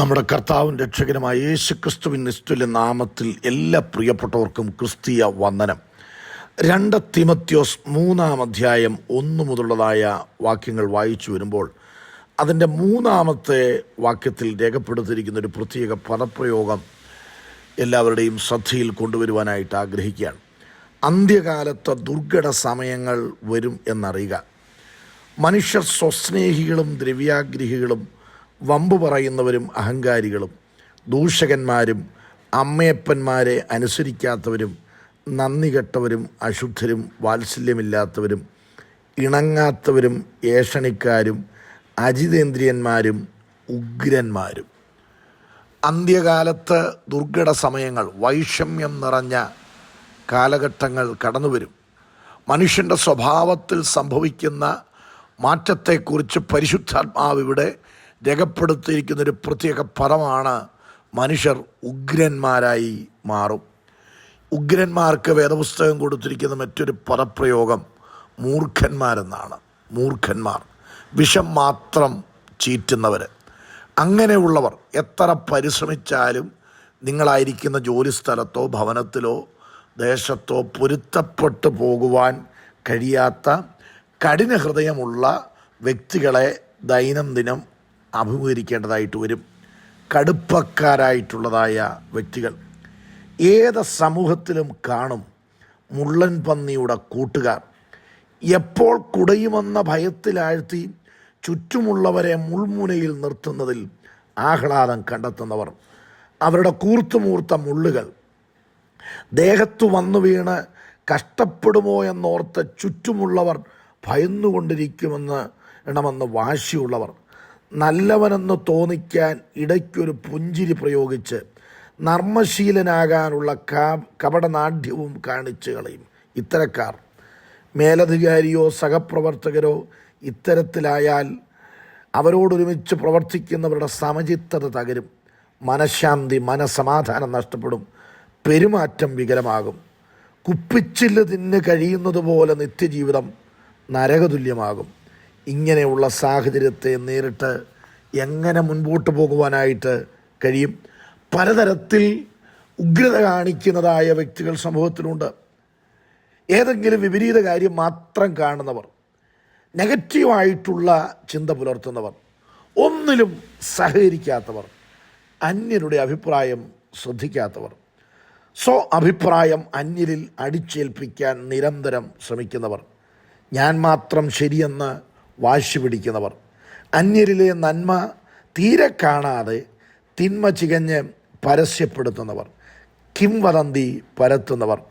നമ്മുടെ കർത്താവും രക്ഷകനുമായ യേശു ക്രിസ്തുവിൻ നിസ്തുല്യ നാമത്തിൽ എല്ലാ പ്രിയപ്പെട്ടവർക്കും ക്രിസ്തീയ വന്ദനം. രണ്ട് തിമത്യോസ് മൂന്നാം അധ്യായം ഒന്നു മുതലുള്ളതായ വാക്യങ്ങൾ വായിച്ചു വരുമ്പോൾ അതിന്റെ മൂന്നാമത്തെ വാക്യത്തിൽ രേഖപ്പെടുത്തിയിരിക്കുന്ന ഒരു പ്രത്യേക പദപ്രയോഗം എല്ലാവരുടെയും ശ്രദ്ധയിൽ കൊണ്ടുവരുവാനായിട്ട് ആഗ്രഹിക്കുകയാണ്. അന്ത്യകാലത്ത് ദുർഘട സമയങ്ങൾ വരും എന്നറിയുക. മനുഷ്യർ സ്വസ്നേഹികളും ദ്രവ്യാഗ്രഹികളും വമ്പ് പറയുന്നവരും അഹങ്കാരികളും ദൂഷകന്മാരും അമ്മയപ്പന്മാരെ അനുസരിക്കാത്തവരും നന്ദി കെട്ടവരും അശുദ്ധരും വാത്സല്യമില്ലാത്തവരും ഇണങ്ങാത്തവരും ഏഷണിക്കാരും അജിതേന്ദ്രിയന്മാരും ഉഗ്രന്മാരും. അന്ത്യകാലത്ത് ദുർഘട സമയങ്ങൾ വൈഷമ്യം നിറഞ്ഞ കാലഘട്ടങ്ങൾ കടന്നുവരും. മനുഷ്യന്റെ സ്വഭാവത്തിൽ സംഭവിക്കുന്ന മാറ്റത്തെക്കുറിച്ച് പരിശുദ്ധാത്മാവ് ഇവിടെ രേഖപ്പെടുത്തിയിരിക്കുന്ന ഒരു പ്രത്യേക പദമാണ് മനുഷ്യർ ഉഗ്രന്മാരായി മാറും. ഉഗ്രന്മാർക്ക് വേദപുസ്തകം കൊടുത്തിരിക്കുന്ന മറ്റൊരു പദപ്രയോഗം മൂർഖന്മാരെന്നാണ്. മൂർഖന്മാർ. വിഷം മാത്രം ചീറ്റുന്നവർ അങ്ങനെയുള്ളവർ എത്ര പരിശ്രമിച്ചാലും നിങ്ങളായിരിക്കുന്ന ജോലിസ്ഥലത്തോ ഭവനത്തിലോ ദേശത്തോ പൊരുത്തപ്പെട്ടു പോകുവാൻ കഴിയാത്ത കഠിന ഹൃദയമുള്ള വ്യക്തികളെ ദൈനംദിനം അഭിമുഖീകരിക്കേണ്ടതായിട്ട് വരും. കടുപ്പക്കാരായിട്ടുള്ളതായ വ്യക്തികൾ ഏത് സമൂഹത്തിലും കാണും മുള്ളൻ പന്നിയുടെ കൂട്ടുകാർ. എപ്പോൾ കുടയുമെന്ന ഭയത്തിലാഴ്ത്തി ചുറ്റുമുള്ളവരെ മുൾമുനയിൽ നിർത്തുന്നതിൽ ആഹ്ലാദം കണ്ടെത്തുന്നവർ. അവരുടെ കൂർത്തുമൂർത്ത മുള്ളുകൾ. ദേഹത്തു വന്നു വീണ് കഷ്ടപ്പെടുമോ എന്നോർത്ത് ചുറ്റുമുള്ളവർ ഭയന്നുകൊണ്ടിരിക്കുമെന്ന് ഇണമെന്ന് വാശിയുള്ളവർ. നല്ലവനെന്ന് തോന്നിക്കാൻ ഇടയ്ക്കൊരു പുഞ്ചിരി പ്രയോഗിച്ച് നർമ്മശീലനാകാനുള്ള കാ കപടനാഢ്യവും കാണിച്ചു കളയും. ഇത്തരക്കാർ. മേലധികാരിയോ സഹപ്രവർത്തകരോ ഇത്തരത്തിലായാൽ അവരോടൊരുമിച്ച് പ്രവർത്തിക്കുന്നവരുടെ സമചിത്തത തകരും. മനഃശാന്തി മനസമാധാനം നഷ്ടപ്പെടും. പെരുമാറ്റം വികലമാകും. കുപ്പിച്ചില്ല് തിന്ന് കഴിയുന്നത് പോലെ നിത്യജീവിതം നരകതുല്യമാകും. ഇങ്ങനെയുള്ള സാഹചര്യത്തെ നേരിട്ട് എങ്ങനെ മുൻപോട്ട് പോകുവാനായിട്ട് കഴിയും? പലതരത്തിൽ ഉഗ്രത കാണിക്കുന്നതായ വ്യക്തികൾ സമൂഹത്തിലുണ്ട്. ഏതെങ്കിലും വിപരീത കാര്യം മാത്രം കാണുന്നവർ നെഗറ്റീവായിട്ടുള്ള ചിന്ത പുലർത്തുന്നവർ ഒന്നിലും സഹകരിക്കാത്തവർ അന്യരുടെ അഭിപ്രായം ശ്രദ്ധിക്കാത്തവർ സ്വ അഭിപ്രായം അന്യരിൽ അടിച്ചേൽപ്പിക്കാൻ നിരന്തരം ശ്രമിക്കുന്നവർ. ഞാൻ മാത്രം ശരിയെന്ന് വാശി പിടിക്കുന്നവർ. അന്യരിലെ നന്മ തീരെ കാണാതെ തിന്മ ചികഞ്ഞ് പരസ്യപ്പെടുത്തുന്നവർ. കിംവദന്തി പരത്തുന്നവർ.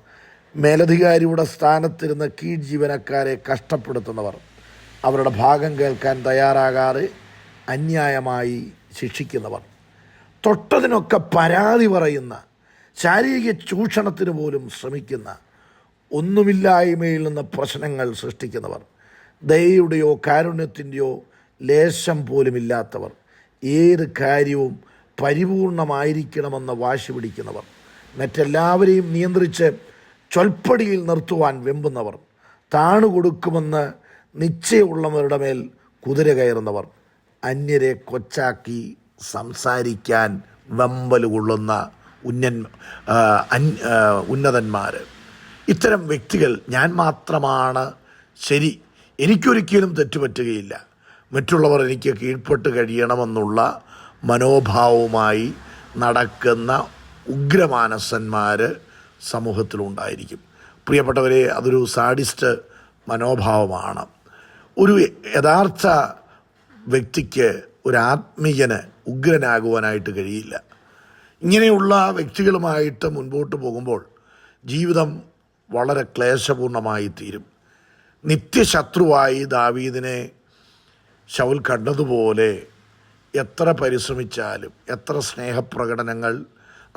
മേലധികാരിയുടെ സ്ഥാനത്തിരുന്ന് കീഴ് ജീവനക്കാരെ കഷ്ടപ്പെടുത്തുന്നവർ. അവരുടെ ഭാഗം കേൾക്കാൻ തയ്യാറാകാതെ അന്യായമായി ശിക്ഷിക്കുന്നവർ. തൊട്ടതിനൊക്കെ പരാതി പറയുന്ന ശാരീരിക ചൂഷണത്തിന് പോലും ശ്രമിക്കുന്ന ഒന്നുമില്ലായ്മയിൽ നിന്ന് പ്രശ്നങ്ങൾ സൃഷ്ടിക്കുന്നവർ. ദയയുടെയോ കാരുണ്യത്തിന്റെയോ ലേശം പോലുമില്ലാത്തവർ ഏത് കാര്യവും പരിപൂർണമായിരിക്കണമെന്ന് വാശി പിടിക്കുന്നവർ മറ്റെല്ലാവരെയും നിയന്ത്രിച്ച് ചൊൽപ്പടിയിൽ നിർത്തുവാൻ വെമ്പുന്നവർ താണുകൊടുക്കുമെന്ന് നിശ്ചയമുള്ളവരുടെ മേൽ കുതിര കയറുന്നവർ അന്യരെ കൊച്ചാക്കി സംസാരിക്കാൻ വമ്പൽ കൊള്ളുന്ന ഉന്നൻ ഉന്നതന്മാർ ഇത്തരം വ്യക്തികൾ ഞാൻ മാത്രമാണ് ശരി എനിക്കൊരിക്കലും തെറ്റുപറ്റുകയില്ല. മറ്റുള്ളവർ എനിക്ക് കീഴ്പ്പെട്ട് കഴിയണമെന്നുള്ള മനോഭാവവുമായി നടക്കുന്ന ഉഗ്രമാനസന്മാർ സമൂഹത്തിലുണ്ടായിരിക്കും. പ്രിയപ്പെട്ടവരെ അതൊരു സാഡിസ്റ്റ് മനോഭാവമാണ്. ഒരു യഥാർത്ഥ വ്യക്തിക്ക് ഒരു ആത്മീയന് ഉഗ്രനാകുവാനായിട്ട് കഴിയില്ല. ഇങ്ങനെയുള്ള വ്യക്തികളുമായിട്ട് മുൻപോട്ട് പോകുമ്പോൾ ജീവിതം വളരെ ക്ലേശപൂർണമായി തീരും നിത്യശത്രുവായി ദാവീദിനെ ശൗൽ കണ്ടതുപോലെ എത്ര പരിശ്രമിച്ചാലും എത്ര സ്നേഹപ്രകടനങ്ങൾ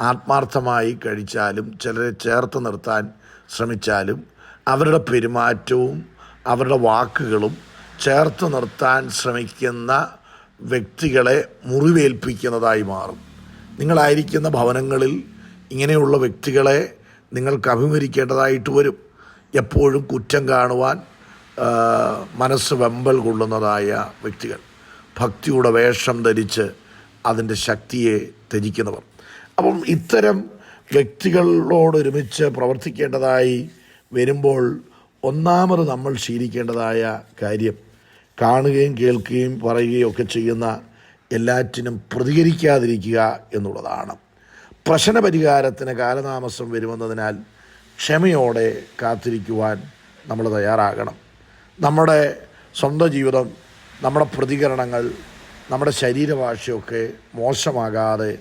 ആത്മാർത്ഥമായി കഴിച്ചാലും ചിലരെ ചേർത്ത് നിർത്താൻ ശ്രമിച്ചാലും അവരുടെ പെരുമാറ്റവും അവരുടെ വാക്കുകളും ചേർത്ത് നിർത്താൻ ശ്രമിക്കുന്ന വ്യക്തികളെ മുറിവേൽപ്പിക്കുന്നതായി മാറും. നിങ്ങളായിരിക്കുന്ന ഭവനങ്ങളിൽ ഇങ്ങനെയുള്ള വ്യക്തികളെ നിങ്ങൾക്ക് അഭിമുഖീകരിക്കേണ്ടതായിട്ട് വരും. എപ്പോഴും കുറ്റം കാണുവാൻ മനസ്സ് വെമ്പൽ കൊള്ളുന്നതായ വ്യക്തികൾ. ഭക്തിയുടെ വേഷം ധരിച്ച് അതിന്റെ ശക്തിയെ ത്യജിക്കുന്നവർ. അപ്പം ഇത്തരം വ്യക്തികളോടൊരുമിച്ച് പ്രവർത്തിക്കേണ്ടതായി വരുമ്പോൾ ഒന്നാമത് നമ്മൾ ശീലിക്കേണ്ടതായ കാര്യം കാണുകയും കേൾക്കുകയും പറയുകയും ഒക്കെ ചെയ്യുന്ന എല്ലാറ്റിനും പ്രതികരിക്കാതിരിക്കുക എന്നുള്ളതാണ്. പ്രശ്ന പരിഹാരത്തിന് കാലതാമസം വരുമെന്നതിനാൽ ക്ഷമയോടെ കാത്തിരിക്കുവാൻ നമ്മൾ തയ്യാറാകണം. നമ്മുടെ സ്വന്തം ജീവിതം നമ്മുടെ പ്രതികരണങ്ങൾ നമ്മുടെ ശരീരഭാഷയൊക്കെ മോശമാകാതെ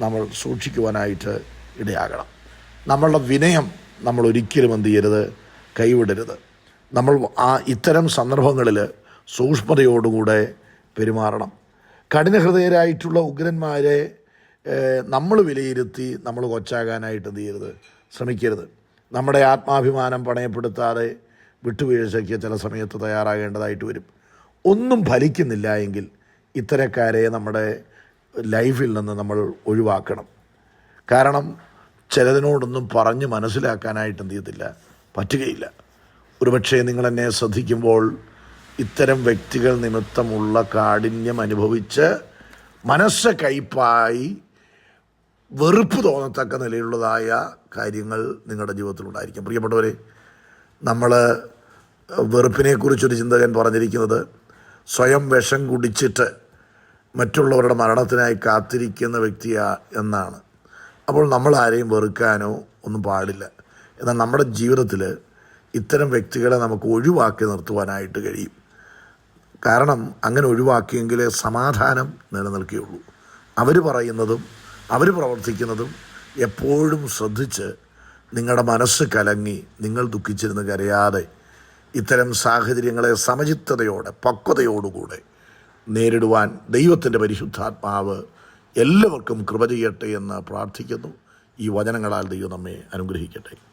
നമ്മൾ സൂക്ഷിക്കുവാനായിട്ട് ഇടയാകണം. നമ്മളുടെ വിനയം നമ്മൾ ഒരിക്കലും എന്ത് ചെയ്യരുത്? കൈവിടരുത്. നമ്മൾ ആ ഇത്തരം സന്ദർഭങ്ങളിൽ സൂക്ഷ്മതയോടുകൂടെ പെരുമാറണം. കഠിനഹൃദയരായിട്ടുള്ള ഉഗ്രന്മാരെ നമ്മൾ വിലയിരുത്തി നമ്മൾ കൊച്ചാകാനായിട്ട് എന്ത് ചെയ്യരുത്? ശ്രമിക്കരുത്. നമ്മുടെ ആത്മാഭിമാനം പണയപ്പെടുത്താതെ വിട്ടുവീഴ്ചയ്ക്ക് ചില സമയത്ത് തയ്യാറാകേണ്ടതായിട്ട് വരും. ഒന്നും ഫലിക്കുന്നില്ല എങ്കിൽ ഇത്തരക്കാരെ നമ്മുടെ ലൈഫിൽ നിന്ന് നമ്മൾ ഒഴിവാക്കണം. കാരണം ചിലതിനോടൊന്നും പറഞ്ഞ് മനസ്സിലാക്കാനായിട്ട് എന്ത് ചെയ്യത്തില്ല? പറ്റുകയില്ല. ഒരുപക്ഷെ നിങ്ങളെന്നെ ശ്രദ്ധിക്കുമ്പോൾ ഇത്തരം വ്യക്തികൾ നിമിത്തമുള്ള കാഠിന്യം അനുഭവിച്ച് മനസ്സ് കയ്പായി വെറുപ്പ് തോന്നത്തക്ക നിലയിലുള്ളതായ കാര്യങ്ങൾ നിങ്ങളുടെ ജീവിതത്തിലുണ്ടായിരിക്കും. പ്രിയപ്പെട്ടവരെ നമ്മൾ വെറുപ്പിനെക്കുറിച്ചൊരു ചിന്തകൻ പറഞ്ഞിരിക്കുന്നത് സ്വയം വിഷം കുടിച്ചിട്ട് മറ്റുള്ളവരുടെ മരണത്തിനായി കാത്തിരിക്കുന്ന വ്യക്തിയാ എന്നാണ്. അപ്പോൾ നമ്മൾ ആരെയും വെറുക്കാനോ ഒന്നും പാടില്ല. എന്നാൽ നമ്മുടെ ജീവിതത്തിൽ ഇത്തരം വ്യക്തികളെ നമുക്ക് ഒഴിവാക്കി നിർത്തുവാനായിട്ട് കഴിയും. കാരണം അങ്ങനെ ഒഴിവാക്കിയെങ്കിലേ സമാധാനം നിലനിൽക്കുകയുള്ളൂ. അവർ പറയുന്നതും അവർ പ്രവർത്തിക്കുന്നതും എപ്പോഴും ശ്രദ്ധിച്ച് നിങ്ങളുടെ മനസ്സ് കലങ്ങി നിങ്ങൾ ദുഃഖിച്ചിരുന്ന് കരയാതെ ഇത്തരം സാഹചര്യങ്ങളെ സമചിത്തതയോടെ പക്വതയോടുകൂടെ നേരിടുവാൻ ദൈവത്തിന്റെ പരിശുദ്ധാത്മാവ് എല്ലാവർക്കും കൃപ ചെയ്യട്ടെ എന്ന് പ്രാർത്ഥിക്കുന്നു. ഈ വചനങ്ങളാൽ ദൈവം നമ്മെ അനുഗ്രഹിക്കട്ടെ.